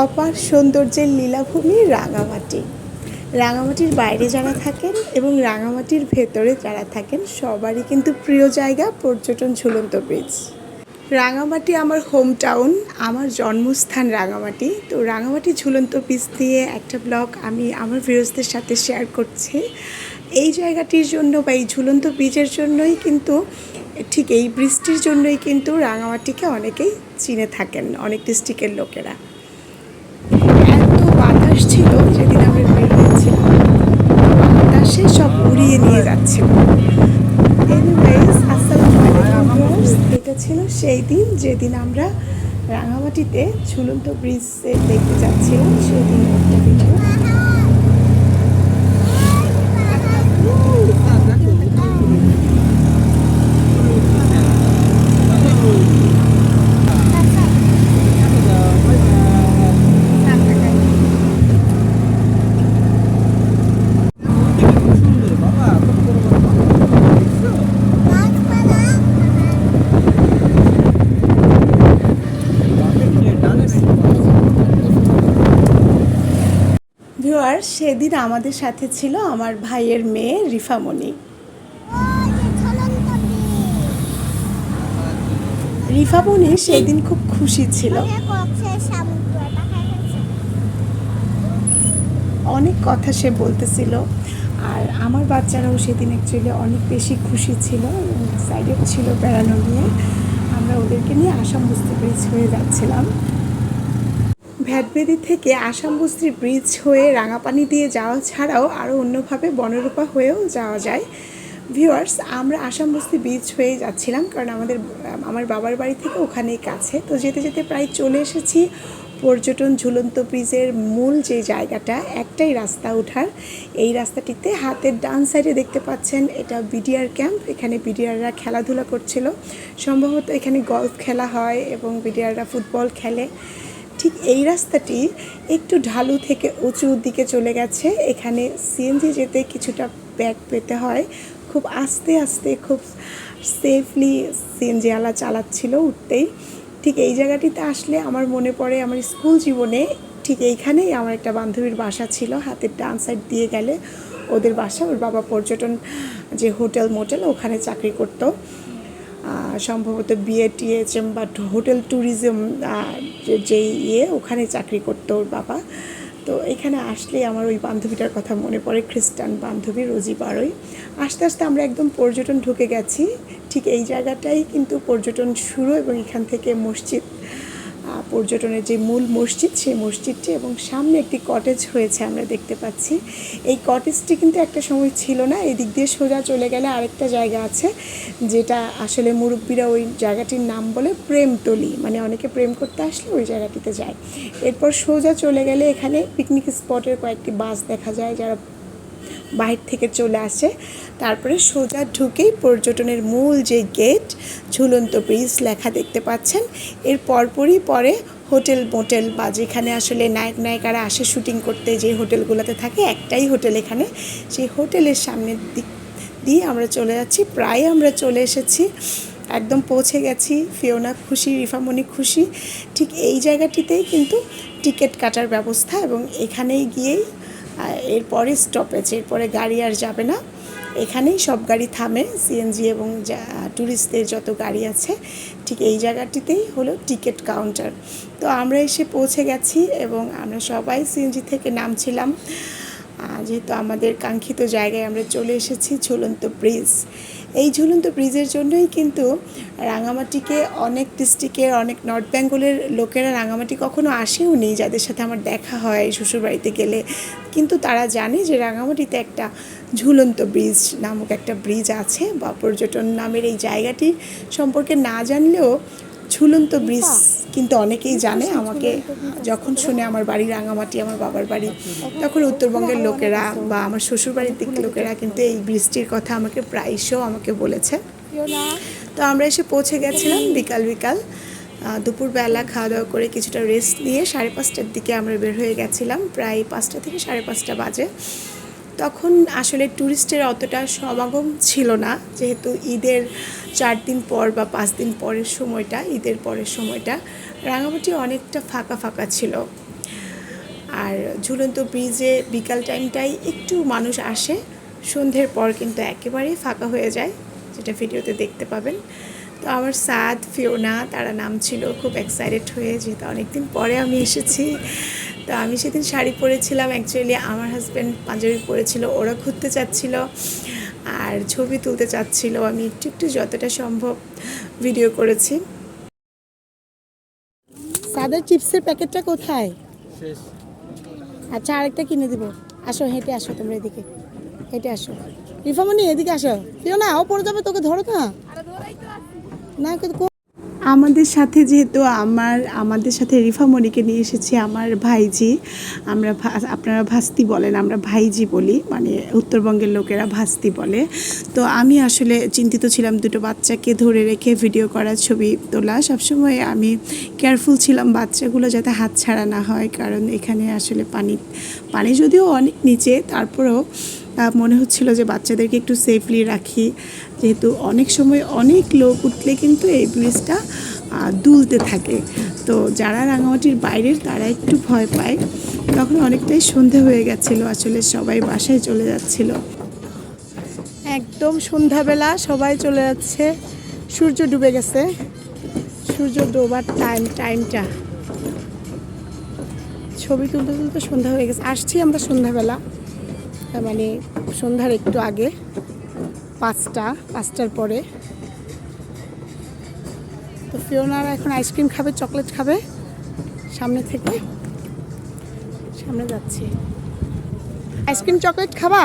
অপার সৌন্দর্যের লীলাভূমি রাঙামাটি। রাঙামাটির বাইরে যারা থাকেন এবং রাঙামাটির ভেতরে যারা থাকেন, সবারই কিন্তু প্রিয় জায়গা পর্যটন ঝুলন্ত ব্রিজ রাঙামাটি আমার হোম টাউন আমার জন্মস্থান রাঙামাটি। তো রাঙামাটি ঝুলন্ত ব্রিজ দিয়ে একটা ব্লগ আমি আমার ভিউজদের সাথে শেয়ার করছি। এই জায়গাটির জন্য বা এই ঝুলন্ত ব্রিজের জন্যই কিন্তু, ঠিক এই বৃষ্টির জন্যই কিন্তু রাঙামাটিকে অনেকেই চিনে থাকেন, অনেক ডিস্ট্রিক্টের লোকেরা। ছিল, যেদিন আমরা বের তা সে সব উড়িয়ে নিয়ে যাচ্ছিল। এটা ছিল সেই দিন যেদিন আমরা রাঙামাটিতে ঝুলন্ত ব্রিজে দেখতে যাচ্ছিলাম সেদিন একটা ভিডিও ভিউয়ার সেদিন আমাদের সাথে ছিল আমার ভাইয়ের মেয়ে রিফামণি। রিফামণি সেদিন খুব খুশি ছিল। অনেক কথা সে বলতেছিল আর আমার বাচ্চারাও সেদিন অ্যাকচুয়ালি অনেক বেশি খুশি ছিল এক্সাইটেড ছিল বেড়ানো নিয়ে। আমরা ওদেরকে নিয়ে আসাম বুঝতে ব্রিজ হয়ে যাচ্ছিলাম। ভ্যাটবেদি থেকে আসাম বস্তি ব্রিজ হয়ে রাঙাপানি দিয়ে যাওয়া ছাড়াও আরও অন্যভাবে বনরূপা হয়েও যাওয়া যায়। ভিউয়ার্স আমরা আসাম বস্তি ব্রিজ হয়ে যাচ্ছিলাম কারণ আমাদের, আমার বাবার বাড়ি থেকে ওখানেই কাছে। তো যেতে যেতে প্রায় চলে এসেছি পর্যটন ঝুলন্ত ব্রিজের মূল যে জায়গাটা, একটাই রাস্তা ওঠার এই রাস্তাটিতে হাতের ডান সাইডে দেখতে পাচ্ছেন, এটা বিডিআর ক্যাম্প এখানে বিডিআররা খেলাধুলা করছিল। সম্ভবত এখানে গলফ খেলা হয় এবং বিডিআররা ফুটবল খেলে। ঠিক এই রাস্তাটি একটু ঢালু থেকে উঁচুর দিকে চলে গেছে। এখানে সিএনজি যেতে কিছুটা ব্যাগ পেতে হয়। খুব আস্তে আস্তে খুব সেফলি সিএনজি আলা চালাচ্ছিল উঠতেই। ঠিক এই জায়গাটিতে আসলে আমার মনে পড়ে আমার স্কুল জীবনে ঠিক এইখানেই আমার একটা বান্ধবীর বাসা ছিল। হাতের ডান সাইড দিয়ে গেলে ওদের বাসা। ওর বাবা পর্যটন যে হোটেল, মোটেল ওখানে চাকরি করতো। সম্ভবত বিএটিএচএম বা হোটেল ট্যুরিজম যেই ইয়ে ওখানে চাকরি করতো ওর বাবা। তো এখানে আসলেই আমার ওই বান্ধবীটার কথা মনে পড়ে, খ্রিস্টান বান্ধবী রোজি বারোই। আস্তে আস্তে আমরা একদম পর্যটন ঢুকে গেছি। ঠিক এই জায়গাটাই কিন্তু পর্যটন শুরু এবং এখান থেকে মসজিদ। পর্যটনের যে মূল মসজিদ, সেই মসজিদটি এবং সামনে একটি কটেজ হয়েছে আমরা দেখতে পাচ্ছি। এই কটেজটি কিন্তু একটা সময় ছিল না, এই দিক দিয়ে সোজা চলে গেলে আরেকটা জায়গা আছে, যেটা আসলে মুরব্বীরা ওই জায়গাটির নাম বলে প্রেমতলি মানে অনেকে প্রেম করতে আসলে ওই জায়গাটিতে যায়। এরপর সোজা চলে গেলে এখানে পিকনিক স্পটের কয়েকটি বাস দেখা যায়, যারা বাহির থেকে চলে আসে। তারপরে সোজা ঢুকেই পর্যটনের মূল যে গেট, ঝুলন্ত ব্রিজ লেখা দেখতে পাচ্ছেন। এর পরপরই পরে হোটেল মোটেল বা যেখানে আসলে নায়ক নায়িকারা আসে শুটিং করতে যে হোটেলগুলোতে থাকে, একটাই হোটেল এখানে। সেই হোটেলের সামনের দিক দিয়ে আমরা চলে যাচ্ছি। প্রায় আমরা চলে এসেছি। একদম পৌঁছে গেছি। ফিওনা খুশি, রিফামণি খুশি। ঠিক এই জায়গাটিতেই কিন্তু টিকিট কাটার ব্যবস্থা এবং এখানেই গিয়েই এরপরে স্টপেজ এরপরে গাড়ি আর যাবে না। এখানেই সব গাড়ি থামে সিএনজি এবং ট্যুরিস্টদের যত গাড়ি আছে, ঠিক এই জায়গাটিতেই হলো টিকিট কাউন্টার তো আমরা এসে পৌঁছে গেছি এবং আমরা সবাই সিএনজি থেকে নামছিলাম। যেহেতু আমাদের কাঙ্ক্ষিত জায়গায় আমরা চলে এসেছি ঝুলন্ত ব্রিজ এই ঝুলন্ত ব্রিজের জন্যই কিন্তু রাঙামাটিকে অনেক ডিস্ট্রিক্টের অনেক নর্থ বেঙ্গলের লোকেরা রাঙামাটি কখনো আসেও নি যাদের সাথে আমার দেখা হয় শ্বশুরবাড়িতে গেলে। কিন্তু তারা জানে যে রাঙামাটিতে একটা ঝুলন্ত ব্রিজ নামক একটা ব্রিজ আছে বা পর্যটন নামের এই জায়গাটি সম্পর্কে না জানলেও ঝুলন্ত ব্রিজ কিন্তু অনেকেই জানে আমাকে, যখন শুনে আমার বাড়ি রাঙামাটি, আমার বাবার বাড়ি, তখন উত্তরবঙ্গের লোকেরা বা আমার শ্বশুরবাড়ির দিক লোকেরা কিন্তু এই বৃষ্টির কথা আমাকে প্রায়শ আমাকে বলেছে। তো আমরা এসে পৌঁছে গেছিলাম বিকাল বিকাল। দুপুরবেলা খাওয়া দাওয়া করে কিছুটা রেস্ট নিয়ে সাড়ে পাঁচটার দিকে আমরা বের হয়ে গেছিলাম, প্রায় পাঁচটা থেকে সাড়ে পাঁচটা বাজে। তখন আসলে ট্যুরিস্টের অতটা সমাগম ছিল না। যেহেতু ঈদের চার দিন পর বা পাঁচ দিন পরের সময়টা, ঈদের পরের সময়টা রাঙামাটি অনেকটা ফাঁকা ফাঁকা ছিল। আর ঝুলন্ত ব্রিজে বিকাল টাইমটাই একটু মানুষ আসে, সন্ধ্যের পর কিন্তু একেবারেই ফাঁকা হয়ে যায়, যেটা ভিডিওতে দেখতে পাবেন। তো আমার সাদ, ফিওনা, তারা নাম ছিল, খুব এক্সাইটেড হয়ে যেহেতু অনেকদিন পরে আমি এসেছি। তো আমি সেদিন শাড়ি পরেছিলাম। অ্যাকচুয়ালি আমার হাজব্যান্ড পাঞ্জাবি পরেছিল ওরা ঘুরতে চাচ্ছিল আর ছবি তুলতে চাচ্ছিল। আমি একটু একটু যতটা সম্ভব ভিডিও করেছি। সাদের চিপসের প্যাকেটটা কোথায়? আচ্ছা আরেকটা কিনে দিব। আসো হেঁটে আসো তোমরা এদিকে। হেঁটে আসো। রিফামনি এদিকে আসো। কেউ না ও পড়ে যাবে তোকে ধরো না। না আমাদের সাথে যেহেতু আমার, আমাদের সাথে রিফামণিকে নিয়ে এসেছি আমার ভাইজি, আমরা আপনারা ভাস্তি বলেন, আমরা ভাইজি বলি মানে উত্তরবঙ্গের লোকেরা ভাস্তি বলে। তো আমি আসলে চিন্তিত ছিলাম দুটো বাচ্চাকে ধরে রেখে ভিডিও করার ছবি তোলা। সবসময় আমি কেয়ারফুল ছিলাম বাচ্চাগুলো যাতে হাত ছাড়া না হয়, কারণ এখানে আসলে পানি পানি যদিও অনেক নিচে, তারপরেও মনে হচ্ছিল যে বাচ্চাদেরকে একটু সেফলি রাখি। যেহেতু অনেক সময় অনেক লোক উঠলে কিন্তু এই ব্রিজটা দুলতে থাকে। তো যারা রাঙামাটির বাইরের তারা একটু ভয় পায়। তখন অনেকটাই সন্ধে হয়ে গেছিল, আসলে সবাই বাসায় চলে যাচ্ছিল। একদম সন্ধ্যাবেলা সবাই চলে যাচ্ছে। সূর্য ডুবে গেছে। সূর্য ডোবার টাইম টাইমটা ছবি তুলতে তুলতে সন্ধ্যা হয়ে গেছে। আসছি আমরা সন্ধ্যাবেলা। মানে সন্ধ্যার একটু আগে। পাঁচটা, পাঁচটার পরে। তো ফিওনারা এখন আইসক্রিম খাবে, চকলেট খাবে। সামনে থেকে, সামনে যাচ্ছি। আইসক্রিম চকলেট খাবা?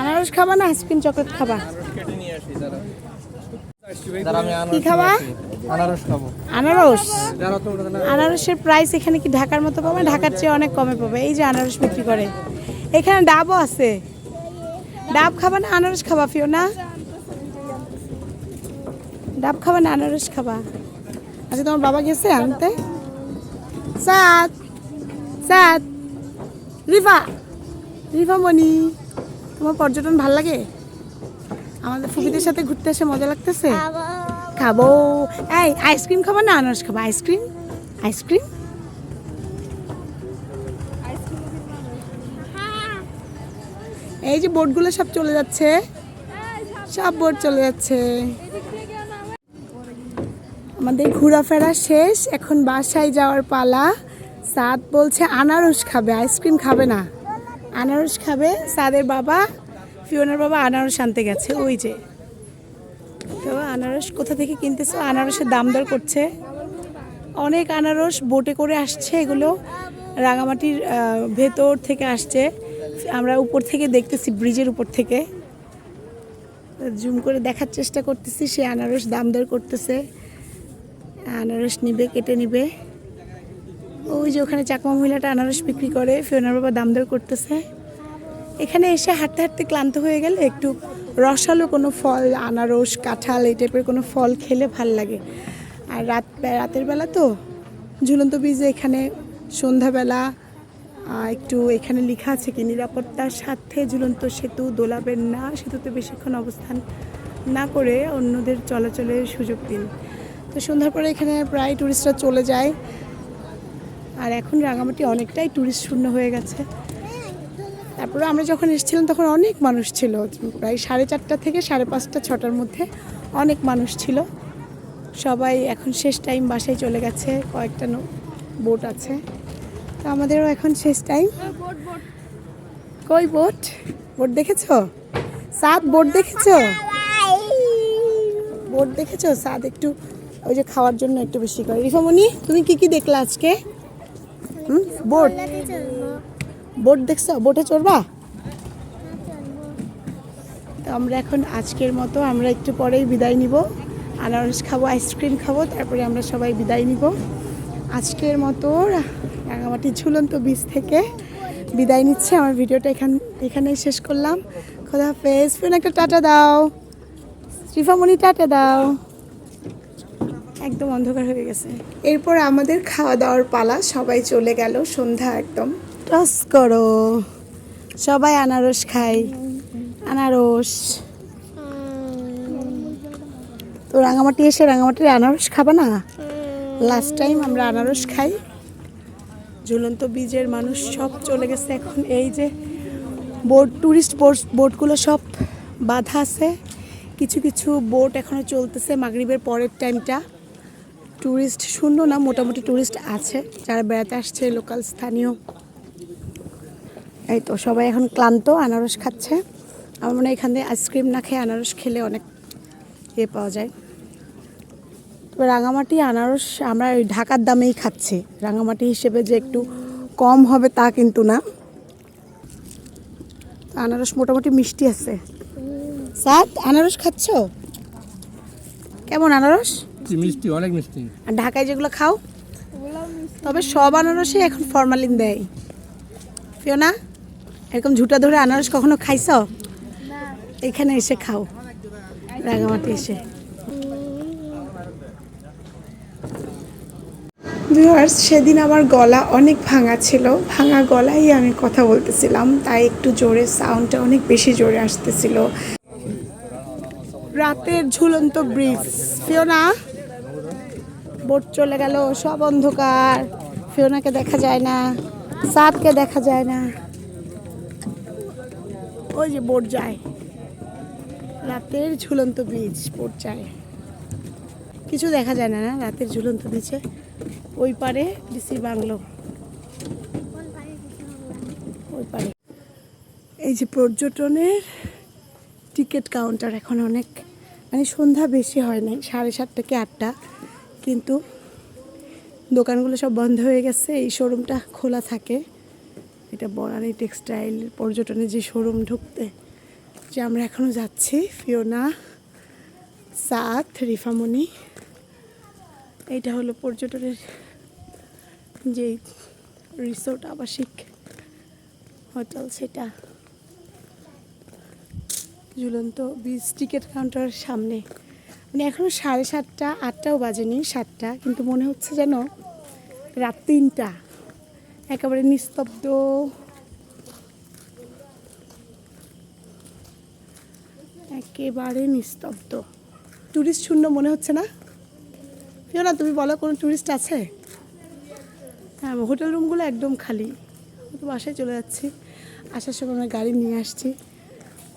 আনারস খাবা না আইসক্রিম চকলেট খাবা? কি খাবা? আনারস। আনারসের প্রাইস এখানে কি ঢাকার মতো পাবে ঢাকার চেয়ে অনেক কমে পাবে। এই যে আনারস বিক্রি করে। এখানে ডাবও আছে। ডাব খাবা না আনারস খাবা ফিও না ডাব খাবা না আনারস খাবা? আচ্ছা তোমার বাবা গেছে আনতে? সাত। সাত। রিফা। রিফা মনি তোমার পর্যটন ভালো লাগে? আমাদের ফুপিদের সাথে ঘুরতে এসে মজা লাগতেছে? খাব। এই আইসক্রিম খাব না আনারস খাব? Ice cream? Ice cream? এই যে বোটগুলো সব চলে যাচ্ছে। সব বোট চলে যাচ্ছে। আমাদের ঘোরাফেরা শেষ, এখন বাসায় যাওয়ার পালা। সাদ বলছে, আনারস খাবে, আইসক্রিম খাবে না। আনারস খাবে, সাদের বাবা, ফিওনার বাবা আনারস আনতে গেছে, ওই যে। তো আনারস কোথা থেকে কিনতেছো? আনারসের দাম দর করছে। অনেক আনারস বোটে করে আসছে, এগুলো রাঙামাটির ভেতর থেকে আসছে। আমরা উপর থেকে দেখতেছি, ব্রিজের উপর থেকে। জুম করে দেখার চেষ্টা করতেছি, সে আনারস দাম দর করতেছে। আনারস নিবে, কেটে নিবে। ওই যে ওখানে চাকমা মহিলাটা আনারস বিক্রি করে ফিওনার বাবা দাম দর করতেছে। এখানে এসে হাঁটতে হাঁটতে ক্লান্ত হয়ে গেলে, একটু রসালো কোনো ফল, আনারস, কাঁঠাল, এই টাইপের কোনো ফল খেলে ভালো লাগে। আর রাত, রাতের বেলা তো ঝুলন্ত ব্রিজে এখানে সন্ধ্যাবেলা একটু এখানে লেখা আছে কি, নিরাপত্তার স্বার্থে ঝুলন্ত সেতু দোলাবেন না, সেতুতে বেশিক্ষণ অবস্থান না করে অন্যদের চলাচলের সুযোগ দিন। তো সন্ধ্যার পরে এখানে প্রায় টুরিস্টরা চলে যায়। আর এখন রাঙামাটি অনেকটাই টুরিস্ট শূন্য হয়ে গেছে। তারপরে আমরা যখন এসেছিলাম, তখন অনেক মানুষ ছিল। প্রায় সাড়ে চারটা থেকে সাড়ে পাঁচটা, ছটার মধ্যে অনেক মানুষ ছিল। সবাই এখন শেষ টাইম বাসায় চলে গেছে। কয়েকটা বোট আছে। তো আমাদেরও এখন শেষ টাইম কই বোট বোট দেখেছ? সাত বোট দেখেছ? বোট দেখেছ? সাদ একটু ওই যে খাওয়ার জন্য একটু বেশি করে। রিফামণি, তুমি কি কি দেখলা আজকে? বোট বোট দেখছ? বোটে চড়বা? তো আমরা এখন আজকের মতো, আমরা একটু পরেই বিদায় নিব। আনারস খাব আইসক্রিম খাব, তারপরে আমরা সবাই বিদায় নিব। আজকের মতো রাঙামাটি ঝুলন্ত বীজ থেকে বিদায় নিচ্ছে। আমার ভিডিওটা এখান এখানেই শেষ করলাম। খোদা হাফেজ। ফোন একটা টাটা দাও। শ্রীফামণি, টাটা দাও। একদম অন্ধকার হয়ে গেছে। এরপর আমাদের খাওয়া দাওয়ার পালা। সবাই চলে গেল। সন্ধ্যা একদম। টস করো। সবাই আনারস খায় আনারস। তো রাঙামাটি এসে রাঙামাটির আনারস খাবা না? লাস্ট টাইম আমরা আনারস খাই। ঝুলন্ত বীজের মানুষ সব চলে গেছে। এখন এই যে বোট ট্যুরিস্ট বোট বোটগুলো সব বাধা আছে। কিছু কিছু বোট এখনও চলতেছে মাগরিবের পরের টাইমটা ট্যুরিস্ট শূন্য না, মোটামুটি ট্যুরিস্ট আছে। যারা বেড়াতে আসছে লোকাল স্থানীয়। এই তো সবাই এখন ক্লান্ত, আনারস খাচ্ছে। আমার মনে হয় এখান থেকে আইসক্রিম না খেয়ে আনারস খেলে অনেক ইয়ে পাওয়া যায়। রাঙামাটি আনারস আমরা ওই ঢাকার দামেই খাচ্ছি। রাঙামাটি হিসেবে যে একটু কম হবে তা কিন্তু না। আনারস মোটামুটি মিষ্টি আছে। সাত আনারস খাচ্ছ? কেমন আনারস? মিষ্টি অনেক মিষ্টি। আর ঢাকায় যেগুলো খাও? তবে সব আনারসে এখন ফরমালিন দেয়। ফিওনা এরকম ঝুটা ধরে আনারস কখনো খাইছ? এখানে এসে খাও। রাঙামাটি এসে। ভিউয়ার্স সেদিন আমার গলা অনেক ভাঙা ছিল। ভাঙা গলায় আমি কথা বলতেছিলাম, তাই একটু জোরে সাউন্ডটা অনেক বেশি জোরে আসতেছিল। রাতের ঝুলন্ত ব্রিজ ফিওনা, বোট চলে গেল, সব অন্ধকার। ফিওনাকে দেখা যায় না, সাদকে দেখা যায় না। ওই যে বোট যায়। রাতের ঝুলন্ত ব্রিজ বোট যায়। কিছু দেখা যায় না না? রাতের ঝুলন্ত ব্রিজে ওই পারে ডিসি বাংলো। ওই পারে। এই যে পর্যটনের টিকিট কাউন্টার এখন অনেক মানে সন্ধ্যা বেশি হয় নাই, সাড়ে সাতটা কি আটটা, কিন্তু দোকানগুলো সব বন্ধ হয়ে গেছে, এই শোরুমটা খোলা থাকে। এটা বনানী টেক্সটাইল পর্যটনের যে শোরুম ঢুকতে, যে আমরা এখনও যাচ্ছি, ফিওনা, সাত, রিফামণি। এইটা হলো পর্যটনের যে রিসোর্ট আবাসিক হোটেল সেটা। ঝুলন্ত বীজ টিকিট কাউন্টারের সামনে। মানে এখনও সাড়ে সাতটা, আটটাও বাজেনি, সাতটা, কিন্তু মনে হচ্ছে যেন রাত তিনটা। একেবারে নিস্তব্ধ। একেবারে নিস্তব্ধ। টুরিস্ট শূন্য মনে হচ্ছে না? না তুমি বলো কোনো ট্যুরিস্ট আছে? হ্যাঁ হোটেল রুমগুলো একদম খালি। তো বাসায় চলে যাচ্ছি। আসার সময় আমরা গাড়ি নিয়ে আসছি।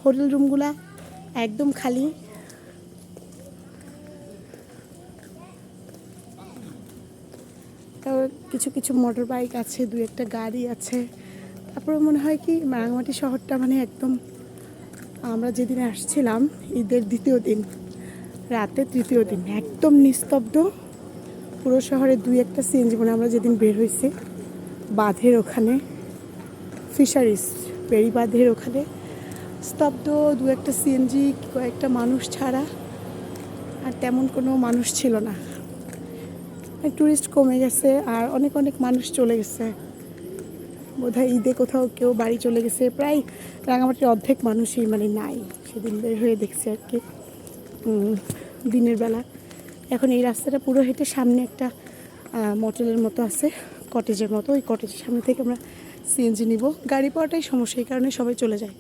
হোটেল রুমগুলো একদম খালি। তারপর কিছু কিছু মোটর বাইক আছে দু একটা গাড়ি আছে। তারপরে মনে হয় কি রাঙামাটি শহরটা মানে একদম আমরা যেদিন আসছিলাম, ঈদের দ্বিতীয় দিন রাতে তৃতীয় দিন, একদম নিস্তব্ধ। পুরো শহরে দুই একটা সিএনজি মানে আমরা যেদিন বের হয়েছি, বাঁধের ওখানে ফিশারিস পেরি বাঁধের ওখানে, স্তব্ধ দু একটা সিএনজি, কয়েকটা মানুষ ছাড়া, আর তেমন কোনো মানুষ ছিল না। ট্যুরিস্ট কমে গেছে আর অনেক অনেক মানুষ চলে গেছে। বোধহয় ঈদে কোথাও কেউ বাড়ি চলে গেছে, প্রায় রাঙামাটির অর্ধেক মানুষই মানে নাই। সেদিন বের হয়ে দেখছি আর কি। দিনের বেলা। এখন এই রাস্তাটা পুরো হেঁটে সামনে একটা মোটেলের মতো আছে কটেজের মতো। ওই কটেজের সামনে থেকে আমরা সিএনজি নিব। গাড়ি পাওয়াটাই সমস্যা, এই কারণে সবাই চলে যায়।